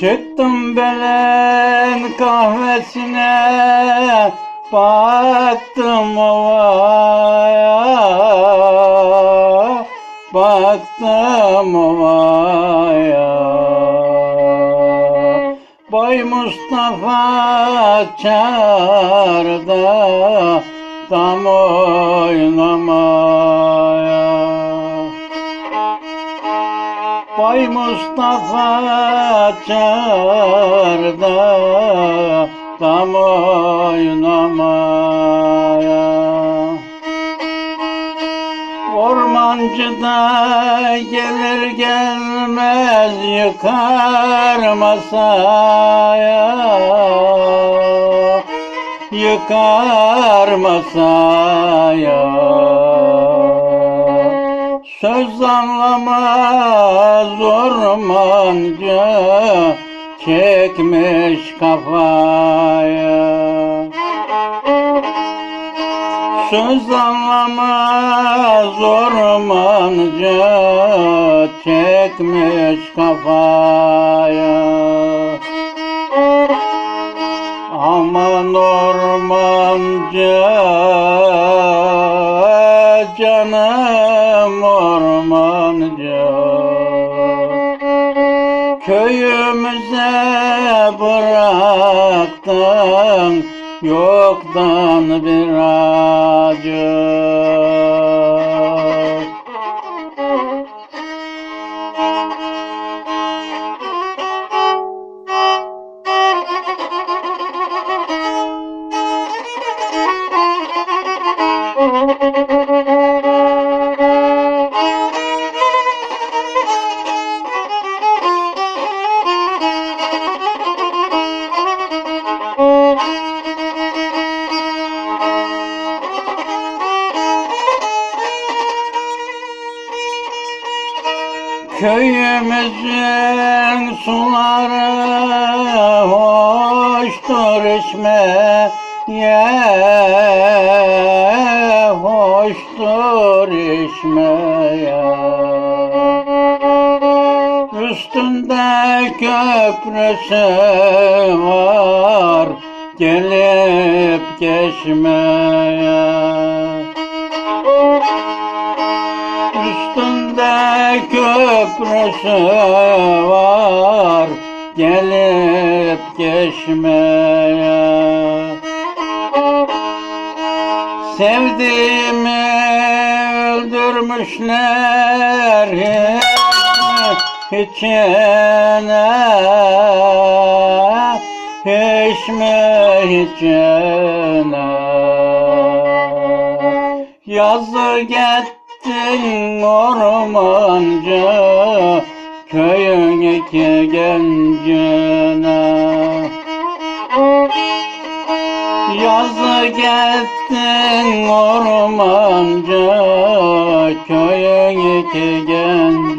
Çıktım belen kahvesine Baktım ovaya. Baktım ovaya. Bay Mustafa çağırdı Tam oynamaya Bay Mustafa çağırdı tam oynamaya. Ormancı da gelir gelmez yıkar masaya. Yıkar masaya Söz anlamaz ormancı çekmiş kafaya. Söz anlamaz ormancı çekmiş kafaya. Aman ormancı canım Köyümüze bıraktın yoktan bir acı Köyümüzün suları hoştur içmeye Hoştur içmeye. Üstünde köprüsü var Gelip geçmeye köprüsü var gelip geçmeye. Sevdiğimi öldürmüşler içine Hiç mi içine Yazı gittin ormancı Köyün iki gencine. Yazı gittin ormancı Köyün iki gencine